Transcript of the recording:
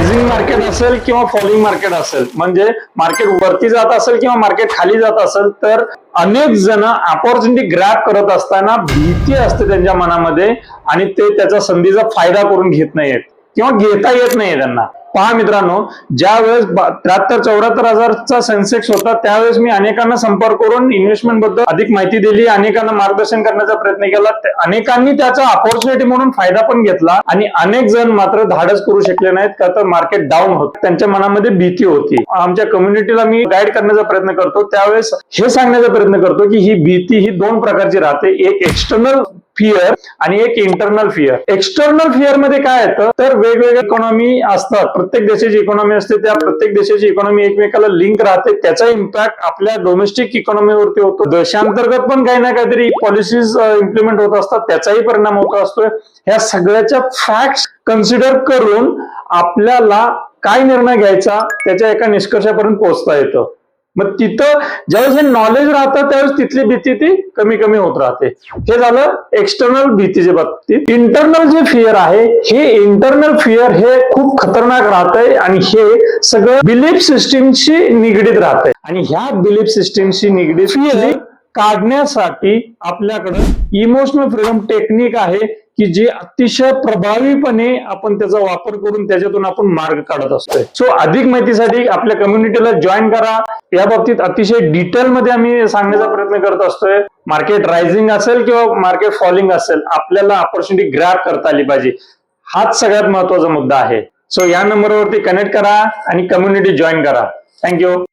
Rising market असेल किंवा falling market असेल. म्हणजे मार्केट वरती जात असेल किंवा मार्केट खाली जात असेल तर अनेक जण ऑपॉर्च्युनिटी ग्रॅप करत असताना भीती असते त्यांच्या मनामध्ये आणि ते त्याचा संधीचा फायदा करून घेत नाहीयेत. किंवा घेता येत नाहीये त्यांना. पहा मित्रांनो ज्या वेळेस त्र्याहत्तर चौऱ्याहत्तर हजारचा सेन्सेक्स होता त्यावेळेस मी अनेकांना संपर्क करून इन्व्हेस्टमेंटबद्दल अधिक माहिती दिली अनेकांना मार्गदर्शन करण्याचा प्रयत्न केला. अनेकांनी त्याचा अपॉर्च्युनिटी म्हणून फायदा पण घेतला आणि अनेक जण मात्र धाडस करू शकले नाहीत का तर मार्केट डाऊन होत. त्यांच्या मनामध्ये भीती होती. आमच्या कम्युनिटीला मी गाईड करण्याचा प्रयत्न करतो. त्यावेळेस हे सांगण्याचा प्रयत्न करतो की ही भीती ही दोन प्रकारची राहते. एक एक्सटर्नल फिअर आणि एक इंटरनल फिअर एक्सटर्नल फिअरमध्ये काय येतं? तर वेगवेगळ्या इकॉनॉमी असतात. प्रत्येक देशाची इकॉनॉमी असते. त्या प्रत्येक देशाची इकॉनॉमी एकमेकाला लिंक राहते. त्याचा इम्पॅक्ट आपल्या डोमेस्टिक इकॉनॉमीवरती होतो. देशांतर्गत पण काही ना काहीतरी पॉलिसीज इम्प्लिमेंट होत असतात. त्याचाही परिणाम होत असतोय. ह्या सगळ्याच्या फॅक्ट कन्सिडर करून आपल्याला काय निर्णय घ्यायचा? त्याच्या एका निष्कर्षापर्यंत पोहोचता येतं. मग तिथं ज्यावेळेस हे नॉलेज राहतं त्यावेळेस तिथली भीती ती कमी कमी होत राहते. हे झालं एक्सटर्नल भीतीच्या बाबतीत. इंटरनल जे फिअर आहे हे इंटरनल फिअर हे खूप खतरनाक राहतंय आणि हे सगळं बिलीफ सिस्टीमशी निगडीत राहतंय. आणि ह्या बिलीफ सिस्टीमशी निगडीत फिअर काढण्यासाठी आपल्याकडं इमोशनल फ्रीडम टेक्निक आहे. की जे अतिशय प्रभावीपणे आपण त्याचा वापर करून त्याच्यातून आपण मार्ग काढत असतोय. सो अधिक माहितीसाठी आपल्या कम्युनिटीला जॉईन करा. या बाबतीत अतिशय डिटेल मध्ये आम्ही सांगण्याचा प्रयत्न करत असतोय. मार्केट रायझिंग असेल किंवा मार्केट फॉलिंग असेल आपल्याला ऑपॉर्च्युनिटी ग्रॅप करता आली पाहिजे. हाच सगळ्यात महत्त्वाचा मुद्दा आहे. सो या नंबरवरती कनेक्ट करा आणि कम्युनिटी जॉईन करा. थँक्यू